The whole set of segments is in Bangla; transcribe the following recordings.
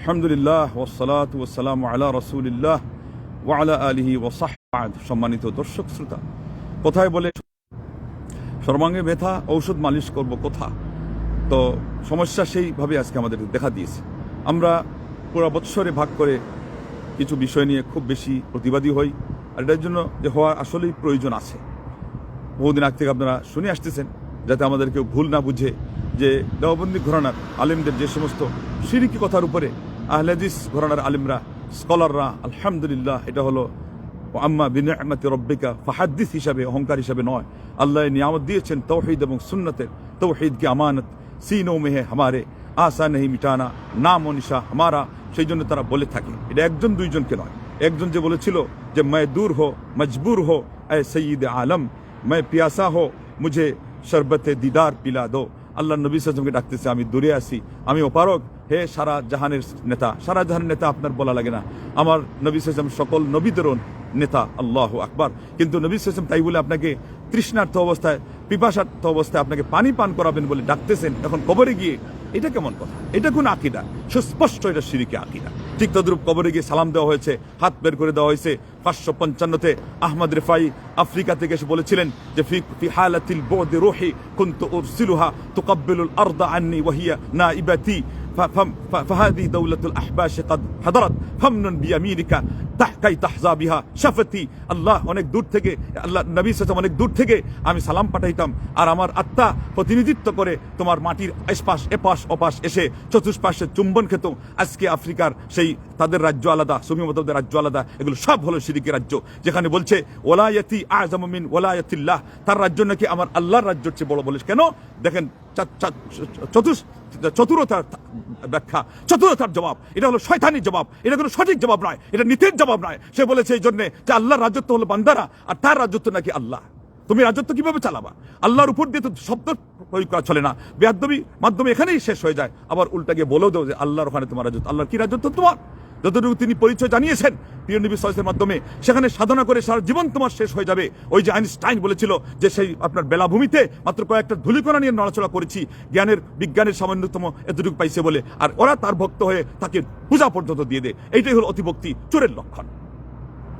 আলহামদুলিল্লাহ ওসালাত ওসালাম আলা রসুলিল্লাহ ওয়ালা আলিহি ওসাহাদ সম্মানিত দর্শক শ্রোতা, কোথায় বলে সর্বাঙ্গে ব্যথা, ঔষধ মালিশ করব কোথা? তো সমস্যা সেইভাবে আজকে আমাদের দেখা দিয়েছে। আমরা পুরো বৎসরে ভাগ করে কিছু বিষয় নিয়ে খুব বেশি প্রতিবাদী হই আর এটার জন্য যে হওয়ার আসলেই প্রয়োজন আছে। বহুদিন আগ থেকে আপনারা শুনে আসতেছেন যাতে আমাদের কেউ ভুল না বুঝে যে দেওবন্দি ঘরানার আলেমদের যে সমস্ত সিরিকি কথার উপরে আহলেদিস ঘরানার আলিমরা, স্কলাররা, আলহামদুলিল্লাহ, এটা হলো আম্মা বিনামাতি রব্বিকা ফাহাদ্দিস হিসাবে, অহংকার হিসাবে নয়। আল্লাহ নিয়ামত দিয়েছেন তৌহিদ এবং সুন্নতের তৌহিদকে আমানত? সিনো মেহে হামারে আসা নেহি মিটানা, নাম অনিশা হামারা। সেই জন্য তারা বলে থাকে। এটা একজন দুইজনকে নয়। একজন যে বলেছিল যে মায় দূর হো, মজবুর হো, এ সঈদ আলম মায় পিয়াসা হো, মুঝে শরবতে দিদার পিলা দো। আল্লাহ নবী সাজমকে ডাকতেছে, আমি দূরে আসি আমি অপারক হে সারা জাহানের নেতা, সারা জাহানের নেতা আপনার বলা লাগে না। আমার নবী সাজম সকল নবীদেরও নেতা, আল্লাহ আকবার। কিন্তু নবী সাজম তাই বলে আপনাকে তৃষ্ণার্থ অবস্থায়, পিপাসার্থ অবস্থায় আপনাকে পানি পান করাবেন বলে ডাকতেছেন। এখন কবরে গিয়ে এটা কেমন কথা? এটা কোন আকিদা? সুস্পষ্ট এটা সিরিকে আকিদা। ঠিক তদ্রুপ কবরে গিয়ে সালাম দেওয়া হয়েছে, হাত বের করে দেওয়া হয়েছে। পাঁচশো পঞ্চান্নতে আহমদ রেফাই আফ্রিকা থেকে এসে বলেছিলেন যে, ফি ফি হালাতিল বোদ রোহি কুন্তু উরসিলুহা তুকাব্বিলুল আরদা আন্নি ওয়াহিয়া না ইবাতি فهذه دولة الأحباش قد حضرت فمن بيمينك তাহকাই তাহজা বিহা শাফতি আল্লাহ অনেক দূর থেকে আল্লাহ নবী সালাম অনেক দূর থেকে আমি সালাম পাঠাইতাম আর আমার আত্মা প্রতিনিধিত্ব করে তোমার মাটির এসপাশ এপাশ অপাশ এসে চতুষ্পাশে চুম্বন খেত আজকে আফ্রিকার সেই তাদের রাজ্য আলাদা সুমি মতদের রাজ্য আলাদা এগুলো সব হলো সিরিকি রাজ্য যেখানে বলছে ওলায়তি আজমিন ওলায়তিল্লাহ তার রাজ্য নাকি আমার আল্লাহর রাজ্যের চেয়ে বড় বলে কেন দেখেন চতুষ চতুরতার ব্যাখ্যা, চতুরতার জবাব। এটা হলো শয়তানির জবাব, এটা কোনো সঠিক জবাব নয়, এটা নীতির জবাব নয়। সে বলেছে এই জন্যে যে আল্লাহর রাজত্ব হলো বান্দারা, আর তার রাজত্ব নাকি আল্লাহ। তুমি রাজত্ব কীভাবে চালাবা? আল্লাহর উপর দিয়ে তো শব্দ প্রয়োগ করা চলে না। বেয়াদবি মাধ্যমে এখানেই শেষ হয়ে যায়। আবার উল্টা গিয়ে বলেও দেবো যে আল্লাহর ওখানে তোমার রাজত্ব। আল্লাহর কি রাজত্ব? তোমার। যতটুকু তিনি পরিচয় জানিয়েছেন, প্রিয় নবী মাধ্যমে, সেখানে সাধনা করে সারা জীবন তোমার শেষ হয়ে যাবে। ওই যে আইনস্টাইন বলেছিল যে সেই আপনার বেলাভূমিতে মাত্র কয়েকটা ধুলিকণা নিয়ে নড়াচড়া করেছি। জ্ঞানের, বিজ্ঞানের সামান্যতম এতটুকু পাইছে বলে। আর ওরা তার ভক্ত হয়ে তাকে পূজা পর্যন্ত দিয়ে দেয় এইটাই হলো অতিভক্তি চোরের লক্ষণ।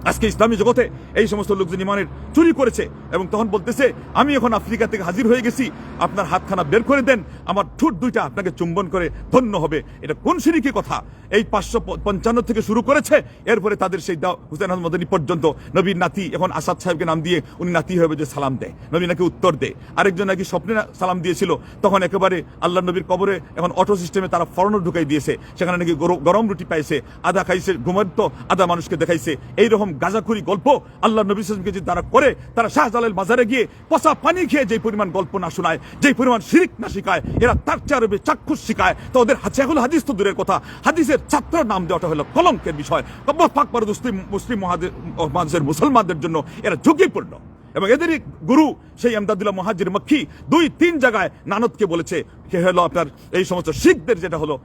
আজকে ইসলামী জগতে এই সমস্ত লোকজন ইমানের চুরি করেছে এবং তখন বলতেছে, আমি এখন আফ্রিকা থেকে হাজির হয়ে গেছি। আপনার হাতখানা বের করে দেন। আমার ঠুট দুইটা আপনাকে চুম্বন করে ধন্য হবে। এটা কোন সিরিকি কথা? এই পাঁচশো পঞ্চান্ন থেকে শুরু করেছে। এরপরে তাদের সেই দাও হুসেন আহমদ মদনী পর্যন্ত নবীর নাতি এখন আসাদ সাহেবকে নাম দিয়ে উনি নাতি হবে যে সালাম দেয়। নবী নাকি উত্তর দেয়। আরেকজন নাকি স্বপ্নে সালাম দিয়েছিল। তখন একেবারে আল্লাহ নবীর কবরে এখন অটো সিস্টেমে তারা ফরন ঢুকাই দিয়েছে। সেখানে নাকি গরম- গরম রুটি পাইছে। আধা খাইছে ঘুমন্ত, আধা মানুষকে দেখাইছে। এইরকম গাজাখুরি গল্প আল্লাহ নবী সালামকে যে তারা করে, তারা শাহজালাল বাজারে গিয়ে পচা পানি খেয়ে যে পরিমাণ গল্প না শোনায় যে পরিমাণ শিরিক না শিখায়, এরা তার চেয়ে চাক্ষুষ শিখায়। তো ওদের হাতে এগুলো হাদিস তো দূরের কথা। হাদিসের ছাত্র নাম দেওয়াটা হলো কলঙ্কের বিষয়। পাক মুসলিম মুসলিম মহাদে- মহাদেশের মুসলমানদের জন্য এরা ঝুঁকিপূর্ণ। এবং এদেরই গুরু সেই আমদাদুল্লাহ মহাজির মক্কি দুই, তিন জায়গায় নানদকে বলেছে কে হলো আপনার এই সমস্ত শিখদের যেটা হলো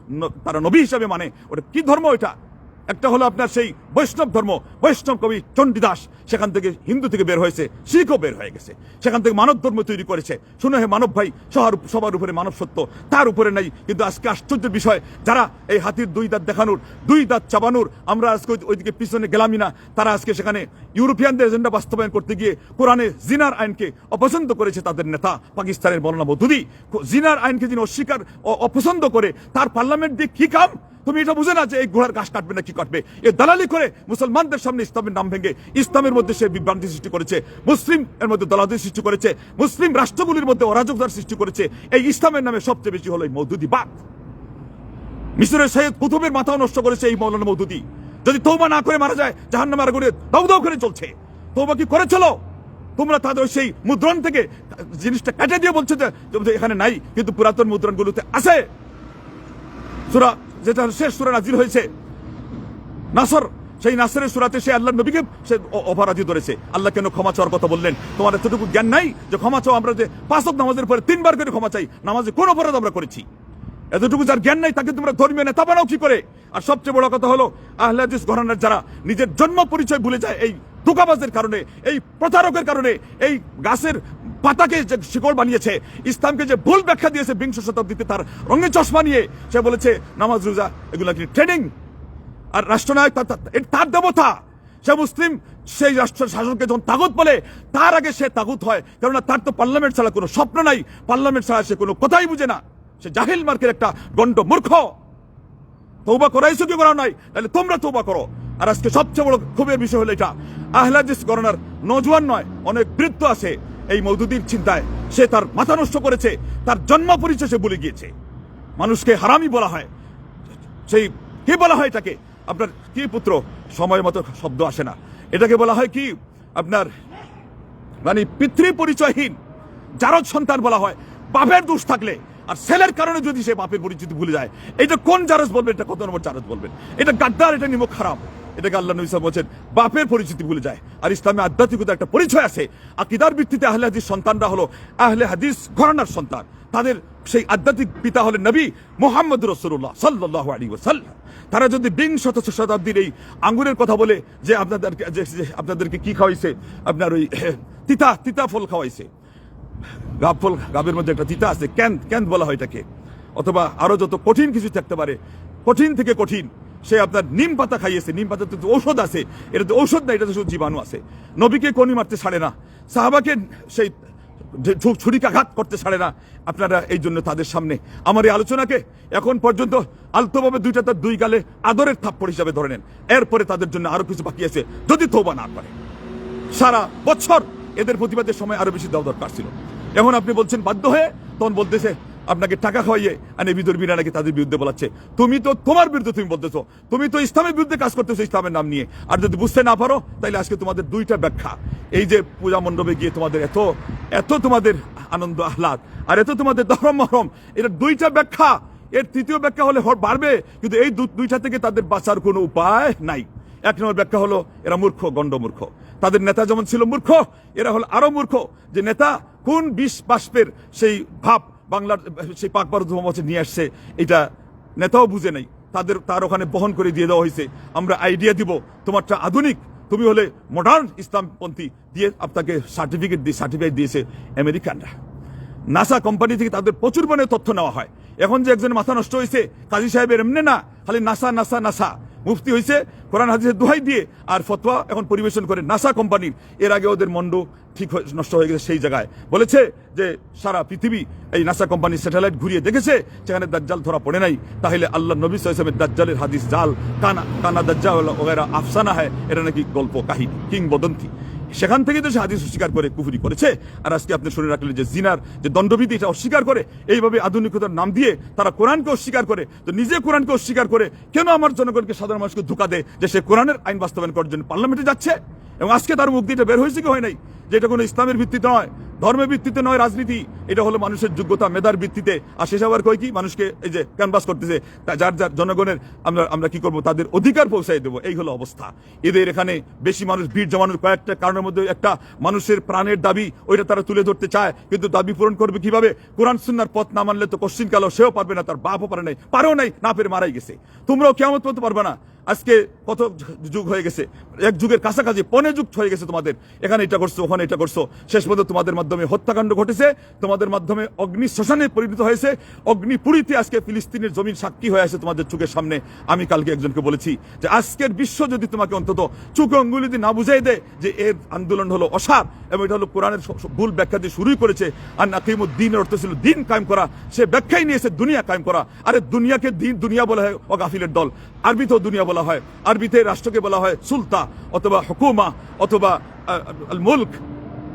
তারা নবী হিসাবে মানে ওটা কি ধর্ম এটা একটা হলো আপনার সেই বৈষ্ণব ধর্ম, বৈষ্ণব কবি চণ্ডীদাস, সেখান থেকে হিন্দু থেকে বের হয়েছে, শিখও বের হয়ে গেছে। সেখান থেকে মানব ধর্ম তৈরি করেছে। শুনে হে মানব ভাই সবার সবার উপরে মানব সত্য, তার উপরে নাই। কিন্তু আজকে আশ্চর্যের বিষয়, যারা এই হাতির দুই দাঁত দেখানোর, দুই দাঁত চাবানোর, আমরা আজকে ওইদিকে পিছনে গেলামই না। তারা আজকে সেখানে ইউরোপিয়ানদের এজেন্ডা বাস্তবায়ন করতে গিয়ে কোরআনে জিনার আইনকে অপছন্দ করেছে তাদের নেতা, পাকিস্তানের মৌলানা মধুদি জিনার আইনকে যিনি অস্বীকার অপছন্দ করে, তার পার্লামেন্ট দিয়ে কি কাম? তুমি এটা বুঝে না যে এই ঘোড়ার ঘাস কাটবে না কি কাটবে? এ দালালি করে মুসলমানদের সামনে ইসলামের নাম ভেঙে ইসলামের মধ্যে সে বিভ্রান্তি সৃষ্টি করেছে, মুসলিম এর মধ্যে দলাদি সৃষ্টি করেছে, মুসলিম রাষ্ট্রগুলির মধ্যে অরাজকতার সৃষ্টি করেছে। এই ইসলামের নামে সবচেয়ে বেশি হলো এই মৌদুদি বাদ মিশরের সৈয়দ কুতুবের মাথাও নষ্ট করেছে এই মৌলানা মৌদুদি। যদি তৌবা না করে মারা যায় জাহান নামে আগুনে দাউ দাউ করে চলছে। তৌবা কি করেছিল? তোমরা তাদের সেই মুদ্রণ থেকে জিনিসটা কেটে দিয়ে বলছে যে এখানে নাই, কিন্তু পুরাতন মুদ্রণগুলোতে আছে। সুরা যেটা শেষ সুরা নাজিল হয়েছে। নাসর, সেই নাসরের সুরাতে সে আল্লাহ নবীকে সে অপরাধী ধরেছে আল্লাহ কেন ক্ষমা চাওয়ার কথা বললেন? তোমার এতটুকু জ্ঞান নাই যে ক্ষমা চাও, আমরা যে পাঁচক নামাজের পরে তিনবার করে ক্ষমা চাই, নামাজে কোন অপরাধ আমরা করেছি? এতটুকু যার জ্ঞান নাই, তাকে তোমরা ধর্মীয় নেতা বানাও কি করে? আর সবচেয়ে বড় কথা হলো আহলাদিস ঘরানার যারা নিজের জন্ম পরিচয় ভুলে যায়, এই ধোকাবাজের কারণে, এই প্রতারকের কারণে, এই গাছের পাতাকে যে শিকড় বানিয়েছে, ইসলামকে যে ভুল ব্যাখ্যা দিয়েছে বিংশ শতাব্দীতে তার রঙের চশমা নিয়ে, সে বলেছে, নামাজ, রোজা, এগুলো কি ট্রেনিং আর রাষ্ট্রনায়ক তার- দেবতা, সে মুসলিম, সেই রাষ্ট্র শাসককে যখন তাগুত বলে, তার আগে সে তাগুত হয়। কেননা তার তো পার্লামেন্ট ছাড়া কোনো স্বপ্ন নাই। পার্লামেন্ট ছাড়া সে কোনো কথাই বুঝে না। সে জাহিল মার্কের একটা গণ্ড মূর্খ। তৌবা করাইছো কি করা নাই? তাহলে তোমরা তৌবা করো। আর আজকে সবচেয়ে বড় ক্ষোভের বিষয় হলো এটা। আহলাদিস গণনার নজওয়ান নয়, অনেক বৃত্ত আছে। এই মৌদুদির চিন্তায় সে তার মাথা নষ্ট করেছে, তার জন্ম পরিচয় সে ভুলে গিয়েছে। মানুষকে হারামি বলা হয়। সেই কি বলা হয় এটাকে? আপনার কি পুত্র? সময় মতো শব্দ আসে না। এটাকে বলা হয় কি? আপনার মানে পিতৃ পরিচয়হীন জারদ সন্তান বলা হয়। বাপের দোষ থাকলে, আর ছেলের কারণে যদি সে বাপের পরিচিতি ভুলে যায়। এটা কোন জারজ বলবেন? এটা কত নম্বর জারজ বলবেন? এটা গাদ্দার, এটা নিমক খারাপ এটাকে আল্লাহ নবী বলছেন, বাপের পরিচিতি ভুলে যায়। আর ইসলামে আধ্যাত্মিকতা একটা পরিচয় আছে। আকিদার ভিত্তিতে আহলে হাদিস সন্তানরা হলো আহলে হাদিস ঘরানার সন্তান। তাদের সেই আধ্যাত্মিক পিতা হলেন নবী মোহাম্মদ রসুল্লাহ সাল্লাহ আলী ওসাল্লাম তারা যদি বিংশ শতাব্দীর এই আঙ্গুরের কথা বলে যে আপনাদেরকে আপনাদেরকে কি খাওয়াইছে? আপনার ওই তিতা তিতা ফল খাওয়াইছে। গাব ফল, গাবের মধ্যে একটা তিতা আছে ক্যান ক্যান বলা হয় এটাকে? অথবা আরও যত কঠিন কিছু থাকতে পারে, কঠিন থেকে কঠিন। সে আপনার নিম পাতা খাইয়েছে, নিম পাতা তো ঔষধ আছে এটা তো ঔষধ না এটা তো শুধু জীবাণু আছে। নবীকে কনি মারতে ছাড়ে না, সাহাবাকে সেই ছুরিকাঘাত করতে ছাড়ে না, আপনারা এই জন্য তাদের সামনে। আমার এই আলোচনাকে এখন পর্যন্ত আলতোভাবে দুইটা তার দুই গালে আদরের থাপ্পড় হিসাবে ধরে নেন। এরপরে তাদের জন্য আরও কিছু বাকি আছে, যদি তৌবা না করে। সারা বছর এদের প্রতিবাদের সময় আরও বেশি দেওয়া দরকার ছিল। এখন আপনি বলছেন বাধ্য হয়ে, তখন বলতেছে আপনাকে টাকা খাওয়াইয়ে এই বিদর্মীরা নাকি তাদের বিরুদ্ধে বলাচ্ছে। তুমি তো তোমার বিরুদ্ধে তুমি বলতেছো। তুমি তো ইসলামের বিরুদ্ধে কাজ করতেছো ইসলামের নাম নিয়ে। আর যদি বুঝতে না পারো তাহলে আজকে তোমাদের দুইটা ব্যাখ্যা। এই যে পূজা মণ্ডপে গিয়ে তোমাদের এত এত তোমাদের আনন্দ, আহ্লাদ, আর এত তোমাদের দহরম মহরম এটা দুইটা ব্যাখ্যা। এর তৃতীয় ব্যাখ্যা হলে বাড়বে, কিন্তু এই দুইটা থেকে তাদের বাঁচার কোনো উপায় নাই। এক নম্বর ব্যাখ্যা হলো, এরা মূর্খ গণ্ড মূর্খ তাদের নেতা যেমন ছিল মূর্খ, এরা হলো আরও মূর্খ। যে নেতা কোন বিষ বাষ্পের সেই ভাব বাংলার, সেই পাক ভারত নিয়ে আসছে, এটা নেতাও বুঝে নাই। তাদের, তার ওখানে বহন করে দিয়ে দেওয়া হয়েছে। আমরা আইডিয়া দিব, তোমারটা আধুনিক, তুমি হলে মডার্ন ইসলামপন্থী দিয়ে আপনাকে সার্টিফিকেট দিয়ে সার্টিফিকেট দিয়েছে আমেরিকানরা। নাসা কোম্পানি থেকে তাদের প্রচুর পরিমাণে তথ্য নেওয়া হয়। এখন যে একজন মাথা নষ্ট হয়েছে, কাজী সাহেবের এমনি না, খালি নাসা নাসা নাসা মুফতি হয়েছে কোরআন, হাদিসের দোহাই দিয়ে আর ফতোয়া এখন পরিবেশন করে নাসা কোম্পানির। এর আগে ওদের মন্ড ঠিক নষ্ট হয়ে গেছে সেই জায়গায়। বলেছে যে সারা পৃথিবী এই নাসা কোম্পানির স্যাটেলাইট ঘুরিয়ে দেখেছে সেখানে দাজ্জাল ধরা পড়ে নাই। তাহলে আল্লাহ নবী সাহেবের দাজ্জালের হাদিস জাল, কানা কানা দাজ্জাল ওগেরা আফসানা হয় এটা নাকি গল্প কাহিনী, কিংবদন্তি। সেখান থেকে তো সে হাদিস অস্বীকার করে, কুফুরি করেছে। আর আজকে আপনি শুনে রাখলেন যে জিনার যে দণ্ডবিধি, এটা অস্বীকার করে, এইভাবে আধুনিকতার নাম দিয়ে তারা কোরআনকে অস্বীকার করে, তো নিজে কোরআনকে অস্বীকার করে কেন আমার জনগণকে সাধারণ মানুষকে ধোকা দেয় যে সে কোরআনের আইন বাস্তবায়ন করার জন্য পার্লামেন্টে যাচ্ছে? এবং আজকে তার মুখ দিয়ে বের হয়েছে কি হয় নাই? যে এটা কোনো ইসলামের ভিত্তিতে নয় ধর্মের ভিত্তিতে নয়, রাজনীতি। এটা হলো মানুষের যোগ্যতা, মেধার ভিত্তিতে। আর শেষ আবার কয় কি? মানুষকে এই যে ক্যানভাস করতেছে। যার যার জনগণের আমরা আমরা কি করব? তাদের অধিকার পৌঁছাই দেবো। এই হলো অবস্থা। এদের এখানে বেশি মানুষ, ভিড় জমানোর কয়েকটা কারণের মধ্যে একটা মানুষের প্রাণের দাবি, ওইটা তারা তুলে ধরতে চায়। কিন্তু দাবি পূরণ করবে কীভাবে? কোরআন, সুন্নার পথ না মানলে তো কোশ্চিন কালো, সেও পারবে না, তার বাপও পারে নাই পারেও নাই, না পেরে মারাই গেছে। তোমরাও কেমন করতে পারবে না। আজকে কত যুগ হয়ে গেছে। এক যুগের কাছাকাছি পনে যুগ হয়ে গেছে তোমাদের। এখানে এটা করছ, ওখানে এটা করছ। শেষ পর্যন্ত তোমাদের মাধ্যমে হত্যাকাণ্ড ঘটেছে। তোমাদের মাধ্যমে অগ্নি শ্মশানে পরিণত হয়েছে। অগ্নিপুরীতে আজকে ফিলিস্তিনের জমির সাক্ষী হয়ে আছে তোমাদের চোখের সামনে। আমি কালকে একজনকে বলেছি যে আজকের বিশ্ব যদি তোমাকে অন্তত চোখে অঙ্গুলি দিয়ে না বুঝাই দেয় যে এর আন্দোলন হলো অসার এবং এটা হলো কোরআনের ভুল ব্যাখ্যা দিয়ে শুরুই করেছে, আর নাকিমুদ্দিনের অর্থ ছিল দিন কায়েম করা, সে ব্যাখ্যাই নিয়েছে দুনিয়া কায়েম করা। আরে দুনিয়াকে দিন, দুনিয়া বলা হয় ও গাফিলের দল তো দুনিয়া হয়, আরবিতে রাষ্ট্রকে বলা হয় সুলতা অথবা হুকুমা অথবা মুলক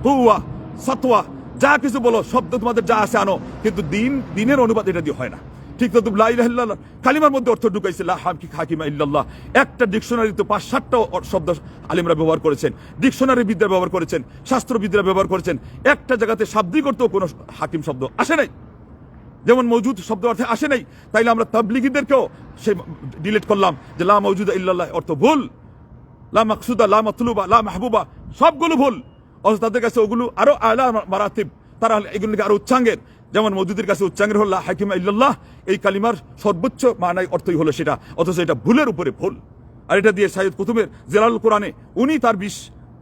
কুয়া সাতোয়া যা কিছু বলো, শব্দ তোমাদের যা আছে আনো। কিন্তু দিন, দিনের অনুবাদ এটা দিয়ে হয় না। ঠিক তো ইল্লাল্লাহ, কালিমার মধ্যে অর্থ ঢুকাইছে হাকি হাকিমা ইল্লাল্লাহ। একটা ডিকশনারিতে পাঁচ, সাতটা শব্দ আলিমরা ব্যবহার করেছেন। ডিকশনারি বিদ্যা ব্যবহার করেছেন, শাস্ত্রবিদ্যা ব্যবহার করেছেন। একটা জায়গাতে শাব্দিক অর্থ কোনো হাকিম শব্দ আসে নাই। যেমন মৌজুদ শব্দ অর্থে আসে নাই, তাইলে আমরা তাবলিগীদেরকেও সে ডিলিট করলাম যে লা মৌজুদা ইল্লাল্লাহ অর্থ ভুল। লা মাকসুদা, লা মাতলুবা, লা মাহবুবা, সবগুলো ভুল। অথচ তাদের কাছে ওগুলো আরও আলা মারাতিব। তারা এগুলোকে আরও উচ্চাঙ্গের। যেমন মজুদের কাছে উচ্চাঙ্গের হল হাকিমা ইল্লাল্লাহ, এই কালিমার সর্বোচ্চ মানায় অর্থই হলো সেটা। অথচ এটা ভুলের উপরে ভুল। আর এটা দিয়ে সাইদ কুতুবের জেলাল কোরআনে, উনি তার বিষ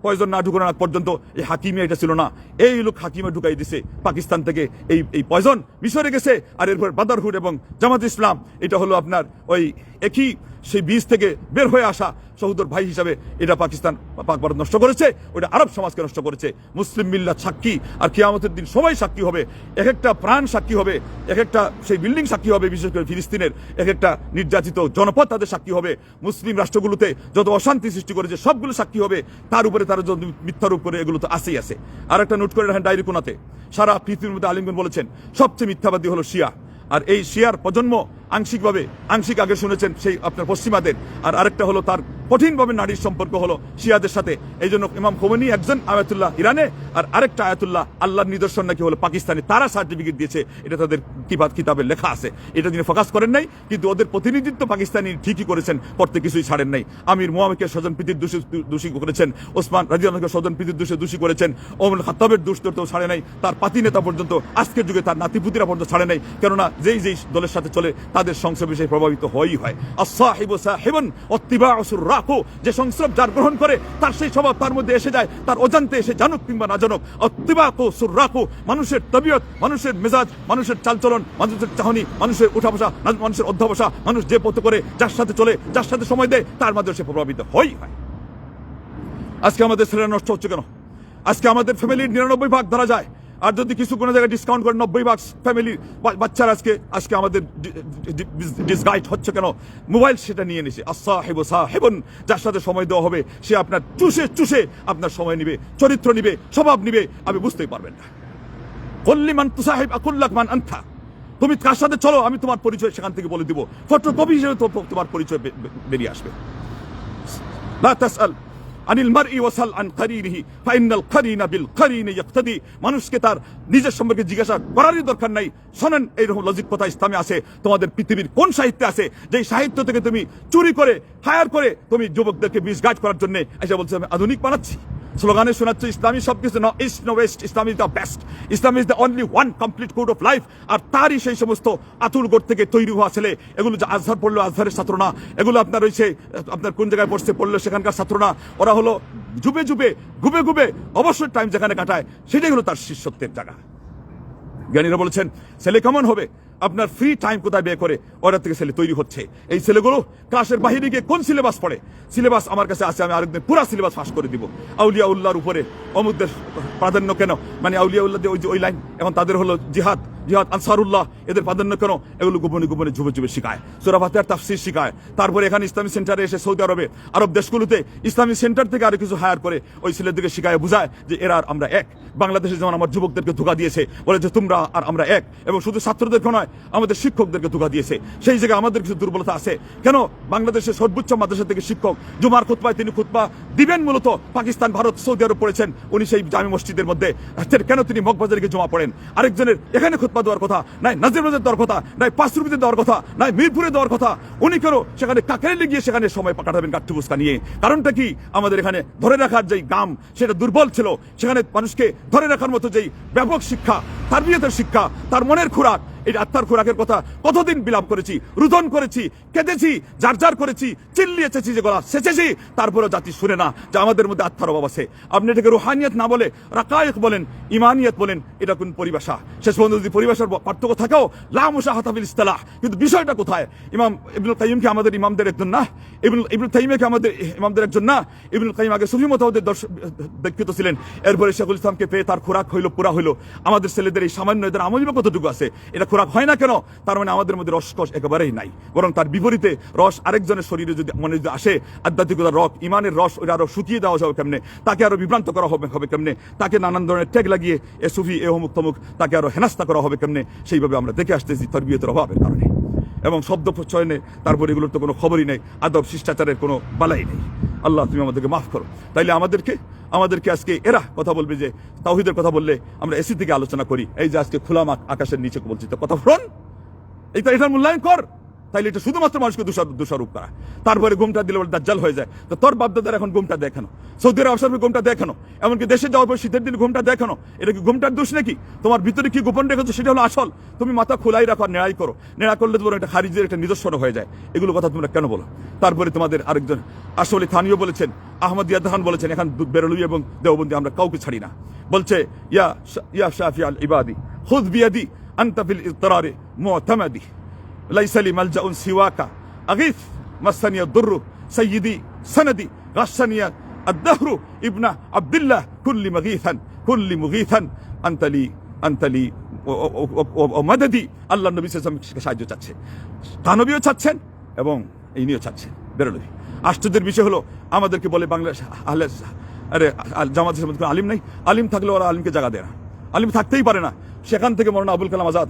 পয়জন না ঢুকানো আগ পর্যন্ত এই হাকিমে এটা ছিল না। এই লোক হাকিমে ঢুকাই দিছে পাকিস্তান থেকে এই এই পয়জন মিশরে গেছে আর এরপর বাদারহুড এবং জামাত ইসলাম, এটা হলো আপনার ওই একই সেই বীজ থেকে বের হয়ে আসা সহোদর ভাই হিসাবে এটা পাকিস্তান পাক ভারত নষ্ট করেছে ওটা আরব সমাজকে নষ্ট করেছে। মুসলিম মিল্লাত সাক্ষী আর কিয়ামতের দিন সবাই সাক্ষী হবে এক একটা প্রাণ সাক্ষী হবে এক একটা সেই বিল্ডিং সাক্ষী হবে, বিশেষ করে ফিলিস্তিনের এক একটা নির্যাতিত জনপদ তাদের সাক্ষী হবে। মুসলিম রাষ্ট্রগুলোতে যত অশান্তি সৃষ্টি করেছে, সবগুলো সাক্ষী হবে, তার উপরে তারা যত মিথ্যার উপরে এগুলো তো আসেই আছে। আর একটা নোট করে রাখেন ডায়েরি কোনাতে, সারা পৃথিবীর মধ্যে আলিমগন বলেছেন, সবচেয়ে মিথ্যাবাদী হলো শিয়া। আর এই শিয়ার প্রজন্ম আংশিকভাবে, আংশিক আগে শুনেছেন সেই আপনার পশ্চিমাদের। আর আরেকটা হলো তার কঠিনভাবে নারীর সম্পর্ক হলো শিয়াদের সাথে। এই জন্য ইমাম খোমেনি একজন আয়াতুল্লাহ ইরানে, আর আরেকটা আয়াতুল্লাহ আল্লাহর নিদর্শন নাকি হলো পাকিস্তানে। তারা সার্টিফিকেট দিয়েছে, এটা তাদের কিবাদ কিতাবে লেখা আছে। এটা তিনি ফোকাস করেন নাই, কিন্তু ওদের প্রতিনিধিত্ব পাকিস্তানি ঠিকই করেছেন, পড়তে কিছুই ছাড়েন নাই। আমির মোহাম্মদকে স্বজন প্রীতির দোষী দোষী করেছেন, ওসমান রাজিয়ানকে স্বজন প্রীতির দোষে দোষী করেছেন, ওমর খাত্তাবের দোষ তো ছাড়ে নাই, তার পাতি নেতা পর্যন্ত, আজকের যুগে তার নাতিপুতিরা পর্যন্ত ছাড়ে নাই। কেননা যেই যেই দলের সাথে চলে তাদের সংস্রব বিষয়ে প্রভাবিত হয়ই হয়। আসাহিব সাহেবন অত্তিবা অসুর রাখো যে সংস্রব যার গ্রহণ করে, তার সেই স্বভাব তার মধ্যে এসে যায়, তার অজান্তে এসে জানুক কিংবা না জানুক অত্তিবা কো সুর রাখো মানুষের তবিয়ত, মানুষের মেজাজ, মানুষের চালচলন, মানুষের চাহনি, মানুষের উঠা বসা মানুষের অধ্যাবসা, মানুষ যে পথ করে, যার সাথে চলে, যার সাথে সময় দেয়, তার মাধ্যমে সে প্রভাবিত হয়ই হয়। আজকে আমাদের ছেলেরা নষ্ট হচ্ছে কেন? আজকে আমাদের ফ্যামিলির নিরানব্বই ভাগ ধরা যায়। আর যদি কিছু কোনো জায়গায় ডিসকাউন্ট করে নব্বই ভাগ ফ্যামিলির বাচ্চারা আজকে আজকে আমাদের ডিসগাইড হচ্ছে কেন? মোবাইল সেটা নিয়ে নিছে। আসা আসাহেব সাহেবন, যার সাথে সময় দেওয়া হবে, সে আপনার চুষে চুষে আপনার সময় নিবে, চরিত্র নিবে, স্বভাব নিবে আপনি বুঝতেই পারবেন না। কল্লিমান তুসাহেব আকুল্লাক মান আন্থা তুমি কার সাথে চলো, আমি তোমার পরিচয় সেখান থেকে বলে দিব। ফটোকপি হিসেবে তোমার পরিচয় বেরিয়ে আসবে। لا আনিল মার ওয়াসাল আন কারিনিহি ফাইনাল কারিনা বিল কারিনে ইয়াক্তাদি। মানুষকে তার নিজের সম্পর্কে জিজ্ঞাসা করারই দরকার নাই। শোনেন, এইরকম লজিক কথা ইসলামে আছে তোমাদের পৃথিবীর কোন সাহিত্যে আছে যেই সাহিত্য থেকে তুমি চুরি করে, হায়ার করে তুমি যুবকদেরকে বিষগাজ করার জন্য এসে বলছে, আমি আধুনিক বানাচ্ছি। স্লোগানে শোনাচ্ছে, ইসলামী সবকিছু ন, east no west, Islam is the best. Islam is the only one complete code of life আর তারই সেই সমস্ত আতুল গোট থেকে তৈরি হওয়া ছেলে, এগুলো যে আজহার পড়ল, আজহারের ছাত্র না এগুলো আপনার রয়েছে আপনার কোন জায়গায় পড়ছে, পড়ল সেখানকার ছাত্র না ওরা হলো জুবে জুবে, গুবে গুবে অবশ্যই টাইম যেখানে কাটায়, সেটাই হলো তার শিষ্যত্বের জায়গা। জ্ঞানীরা বলেছেন, ছেলে কেমন হবে? আপনার ফ্রি টাইম কোথায় বের করে? ওরা থেকে ছেলে তৈরি হচ্ছে। এই ছেলেগুলো ক্লাসের বাহিরে গিয়ে কোন সিলেবাস পড়ে? সিলেবাস আমার কাছে আছে, আমি আরেকদিন পুরো সিলেবাস ফাঁস করে দিব। আউলিয়া উল্লাহর উপরে অমুকদের প্রাধান্য কেন? মানে আউলিয়া উল্লাহ ওই যে ওই লাইন এখন তাদের হলো জিহাদ। জিহাদ আনসারুল্লাহ, এদের প্রাধান্য কেন? এগুলো গোপনে গোপনে যুবে যুবে শিখায়। সুরাফাতের তাফসির শিখায়। তারপরে এখানে ইসলামী সেন্টারে এসে সৌদি আরবে, আরব দেশগুলোতে ইসলামী সেন্টার থেকে আরও কিছু হায়ার করে ওই ছেলেদেরকে শিখায়, বুঝায় যে এরা আর আমরা এক। বাংলাদেশে যেমন আমার যুবকদেরকে ধোকা দিয়েছে, বলে যে তোমরা আর আমরা এক। এবং শুধু ছাত্রদেরকে নয়, আমাদের শিক্ষকদেরকে ধোকা দিয়েছে। সেই জায়গায় আমাদের কিছু দুর্বলতা আছে। কেন? বাংলাদেশের সর্বোচ্চ মাদ্রাসা থেকে শিক্ষক জুমার খুতপায় তিনি খুতবা দিবেন মূলত পাকিস্তান, ভারত, সৌদি আরব পড়েছেন। উনি সেই জামি মসজিদের মধ্যে। কেন তিনি মগবাজারে গিয়ে জমা পড়েন? আরেকজনের এখানে খুতবা দেওয়ার কথা, নাই নাজিরবাজার দেওয়ার কথা, নাই পাঁচরুপিতে দেওয়ার কথা, নাই মিরপুরে দেওয়ার কথা, উনি কেন সেখানে কাকারে গিয়ে সেখানে সময় কাটাবেন কাঠি বুসকা নিয়ে? কারণটা কি? আমাদের এখানে ধরে রাখার যেই গাম সেটা দুর্বল ছিল। সেখানে মানুষকে ধরে রাখার মতো যেই ব্যাপক শিক্ষা, তার বিয়েতের শিক্ষা, তার মনের খোরাক এই আত্মার খোরাকের কথা কতদিন বিলাপ করেছি, রুদন করেছি, কেঁদেছি যার যার করেছি চিল্লিয়ে চেঁচি যে গলা, সেচেছি তারপরে জাতি শুনে না যে আমাদের মধ্যে আত্মার অভাব আছে। আপনি এটাকে রুহানিয়ত না বলে, রাকায়ক বলেন, ইমানিয়ত বলেন, এটা কোন পরিভাষা? শেষ পর্যন্ত যদি পরিভাষার পার্থক্য থাকেও লামুসা হাতাবিল ইস্তালাহ। কিন্তু বিষয়টা কোথায়? ইমাম ইবনুল কাইমকে আমাদের ইমামদের একজন না? ইবনুল ইবনুল তাইমকে আমাদের ইমামদের একজন না? ইবনুল কাইম আগে সুফি মতামতের ব্যক্তিত্ব ছিলেন। এরপরে শেখুল ইসলামকে পেয়ে তার খোরাক হইল, পুরা হইল। আমাদের ছেলেদের এই সামান্য এদের আমলিবা কতটুকু আছে? এটা খোরাক হয় না কেন? তার মানে আমাদের মধ্যে রসকস একেবারেই নাই। বরং তার বিপরীতে রস আরেকজনের শরীরে যদি মনে যদি আসে, আধ্যাত্মিকতার রক ইমানের রস ওরা আরও শুকিয়ে দেওয়া যাবে কেমনে? তাকে আরও বিভ্রান্ত করা হবে হবে কেমনে? তাকে নানান ধরনের ট্যাগ লাগিয়ে এ সুফি, এ অমুক তমুক তাকে আরও হেনাস্তা করা হবে কেমনে? সেইভাবে আমরা দেখে আসতেছি তার বিয়েতের অভাবের কারণে। এবং শব্দ চয়নে তারপর এগুলোর তো কোনো খবরই নেই, আদব শিষ্টাচারের কোনো বালাই নেই। আল্লাহ, তুমি আমাদেরকে মাফ করো। তাইলে আমাদেরকে আমাদেরকে আজকে এরা কথা বলবে যে তাহিদের কথা বললে আমরা এসি থেকে আলোচনা করি। এই যে আজকে খোলা আকাশের নিচে বলছি তো কথা ফ্রন তো এটার মূল্যায়ন কর। তাইলে এটা শুধুমাত্র মানুষকে দোষারোপ করা। তারপরে ঘুমটা দিলে বলে, দাজ্জাল হয়ে যায়। তো তোর বাপদাদার এখন ঘুমটা দেখানো সৌদি আরব আসার ঘুমটা দেখানো এমনকি দেশে যাওয়ার পর শীতের দিন ঘুমটা দেখানো এটা কি ঘুমটার দোষ নাকি? তোমার ভিতরে কি গোপন রেখেছো সেটা হলো আসল। তুমি মাথা খোলাই রাখো আর নেড়াই করো। নেড়া করলে তোমার একটা খারিজের একটা নিদর্শন হয়ে যায়। এগুলো কথা তোমরা কেন বলো? তারপরে তোমাদের আরেকজন আসলে থানীয় বলেছেন আহমদ ইয়াদাহান বলেছেন, এখন বেরলুই এবং দেওবন্দি আমরা কাউকে ছাড়ি না। বলছে, ইয়া ইয়া শাফি ইবাদি খুদ বিয়াদি আনতা ফিল ইতরারে মুতামাদি। লাইসা লি মালজাউন সিওয়াকা আগিথ মাসানিয়া দুররু সাইয়্যিদি সনদি গাসানিয়া الدهر ابن عبد الله كل مغيثا كل مغيثا انت لي انت لي মদদি আল্লাহ নবী সাল্লাল্লাহু সাহায্য চাচ্ছে তানবীও চাচ্ছেন এবং ইনিও চাচ্ছেন বেরোলবি আশ্চর্যের বিষয় হলো আমাদেরকে বলে বাংলাদেশ আহলে আরে আল- জামাত ইসলামের কোনো আলিম নাই আলিম থাকলে ওরা আলিমকে জায়গা দেয় না আলিম থাকতেই পারে না সেখান থেকে মরনা আবুল কালাম আজাদ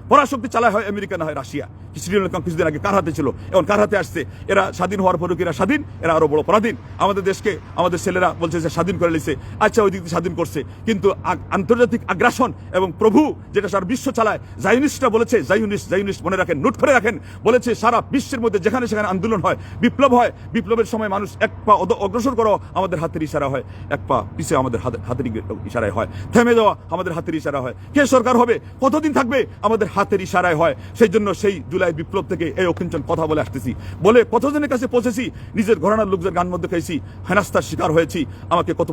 পরাশক্তি চালায় হয় আমেরিকা, না হয় রাশিয়া। শ্রীলঙ্কা কিছুদিন আগে কার হাতে ছিল? এখন কার হাতে আসছে? এরা স্বাধীন হওয়ার পরও এরা স্বাধীন? এরা আরও বড় পরাধীন। আমাদের দেশকে, আমাদের ছেলেরা বলছে যে স্বাধীন করে নিছে। আচ্ছা ওই দিক স্বাধীন করছে। কিন্তু আন্তর্জাতিক আগ্রাসন এবং প্রভু যেটা সারা বিশ্ব চালায়, জাইনিস্টরা বলেছে, জাইনিস্ট জাইনিস্ট মনে রাখেন, নোট করে রাখেন, বলেছে সারা বিশ্বের মধ্যে যেখানে সেখানে আন্দোলন হয়, বিপ্লব হয়, বিপ্লবের সময় মানুষ এক পা অগ্রসর করো আমাদের হাতের ইশারা হয়, এক পা পিছিয়ে আমাদের হাতের ইশারায় হয়, থেমে যাওয়া আমাদের হাতের ইশারা হয়। কে সরকার হবে? কতদিন থাকবে? আমাদের হাতের ইশারায় হয়। সেই জন্য সেই জুলাই বিপ্লব থেকে এই অকিঞ্চন কথা বলে আসতেছি। বলে কতজনের কাছে পৌঁছেছি, নিজের ঘরানার লোকদের গান মধ্যে খাইছি হেনাস্তার শিকার হয়েছি, আমাকে কত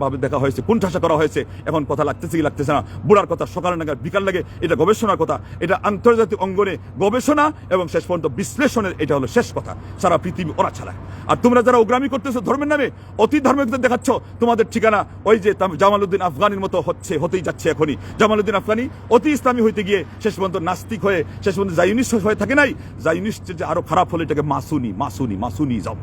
ভাবে দেখা হয়েছে, কুণ্ঠাসা করা হয়েছে, এখন কথা লাগতেছে কি লাগতেছে না। বুড়ার কথা সকাল নাগাদ বিকাল লাগে, এটা গবেষণার কথা, এটা আন্তর্জাতিক অঙ্গনে গবেষণা এবং শেষ পর্যন্ত বিশ্লেষণের এটা হলো শেষ কথা, সারা পৃথিবী ওরা ছাড়ায়। আর তোমরা যারা উগ্রামি করতেছো ধর্মের নামে, অতি ধার্মিকতা দেখাচ্ছ, তোমাদের ঠিকানা ওই যে জামালউদ্দিন আফগানির মতো হচ্ছে, হতেই যাচ্ছে এখনই। জামালউদ্দিন আফগানি অতি ইসলামী হইতে গিয়ে শেষ পর্যন্ত নাস্তিক হয়ে শেষ পর্যন্ত জাইনিস্ট হয়ে থাকে নাই। জাইনিস্ট যে আরও খারাপ হলে এটাকে মাসুনি মাসুনি মাসুনি যাও।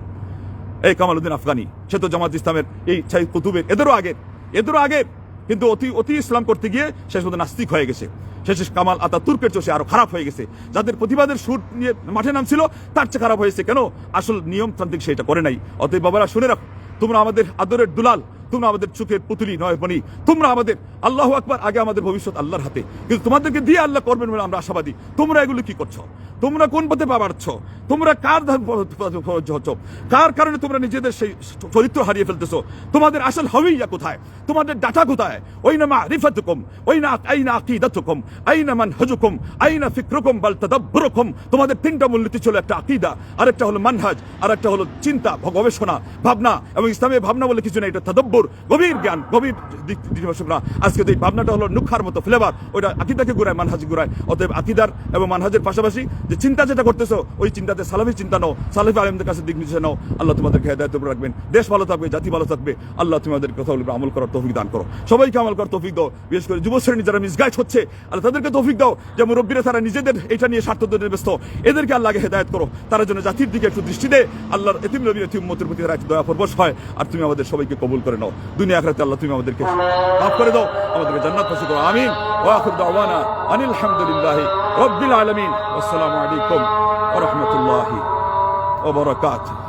এই কামালউদ্দিন আফগানি, সে তো জামাত ইসলামের এই ছাই কুতুবের, এদেরও আগের এদেরও আগের। কিন্তু অতি অতি ইসলাম করতে গিয়ে শেষ পর্যন্ত নাস্তিক হয়ে গেছে। শেষে কামাল আতা তুর্কের চোষে আরও খারাপ হয়ে গেছে। যাদের প্রতিবাদের সুর নিয়ে মাঠে নামছিল, তার চেয়ে খারাপ হয়েছে কেন? আসল নিয়মতান্ত্রিক সেটা করে নাই। অতএব বাবারা শুনে রাখো, তোমরা আমাদের আদরের দুলাল তোমরা আমাদের চোখের পুতুলি নয় বনি। তোমরা আমাদের, আল্লাহ আকবার, আগে আমাদের ভবিষ্যৎ আল্লাহর হাতে। কিন্তু তোমাদেরকে দিয়ে আল্লাহ করবেন বলে আমরা আশাবাদী। তোমরা এগুলো কি করছ? তোমরা কোন পথে পাবাচ্ছ তোমরা কার হচ্ছ কার কারণে তোমরা নিজেদের সেই চরিত্র হারিয়ে ফেলতেছো? তোমাদের আসল হবেইয়া কোথায়? তোমাদের ডাটা কোথায়? ওই না মারিফাতুকুম ওই না আইনা আকিদাতুকুম, আইনা মানহাজুকুম, আইনা ফিকরুকুম, বাল তাদাব্বুরুকুম। তোমাদের তিনটা মূলনীতি ছিল একটা আকিদা, আরেকটা হলো মানহাজ, আরেকটা হলো চিন্তা গবেষণা ভাবনা এবং ইসলামের ভাবনা বলে কিছু নেই, এটা তাদব্বুর। গভীর জ্ঞান, গভীর দিবাসকরা আজকে যে ভাবনাটা হলো নুখার মতো ফ্লেভার ওইটা আকিদাকে ঘুরায়, মানহাজ ঘুরায়। অতএব আকিদার এবং মানহাজের পাশাপাশি যে চিন্তা যেটা করতেছো, ওই চিন্তাতে সালাফি চিন্তা নাও, সালাফি আলমদের কাছে দিক নির্দেশ নাও। আল্লাহ তোমাদেরকে হেদায়ত রাখবেন। দেশ ভালো থাকবে, জাতি ভালো থাকবে। আল্লাহ তোমাদের কথা বলবে, আমল করার তৌফিক দান করো। সবাইকে আমল করার তৌফিক দাও। বিশেষ করে যুব শ্রেণি যারা মিসগাইড হচ্ছে, আল্লাহ তাদেরকে তৌফিক দাও যে মুরব্বীরা তারা নিজেদের এটা নিয়ে স্বার্থ ব্যস্ত। এদেরকে আল্লাহকে হেদায়ত করো। তারা যেন জাতির দিকে একটু দৃষ্টি দেয়, আল্লাহর এতিম নবী এতিম উম্মতের প্রতি দয়া পরবশ হয়। আর তুমি আমাদের সবাইকে কবুল করে নাও। দুনিয়া আখরাতে আল্লাহ তুমি আমাদেরকে মাফ করে দাও, আমাদেরকে জান্নাত নসিব করো, আমিন। ওয়া আখির দাওয়ানা আনিল হামদুলিল্লাহি রাব্বিল আলামিন। আসসালামু আলাইকুম ওয়া রাহমাতুল্লাহি ওয়া বারাকাতুহু।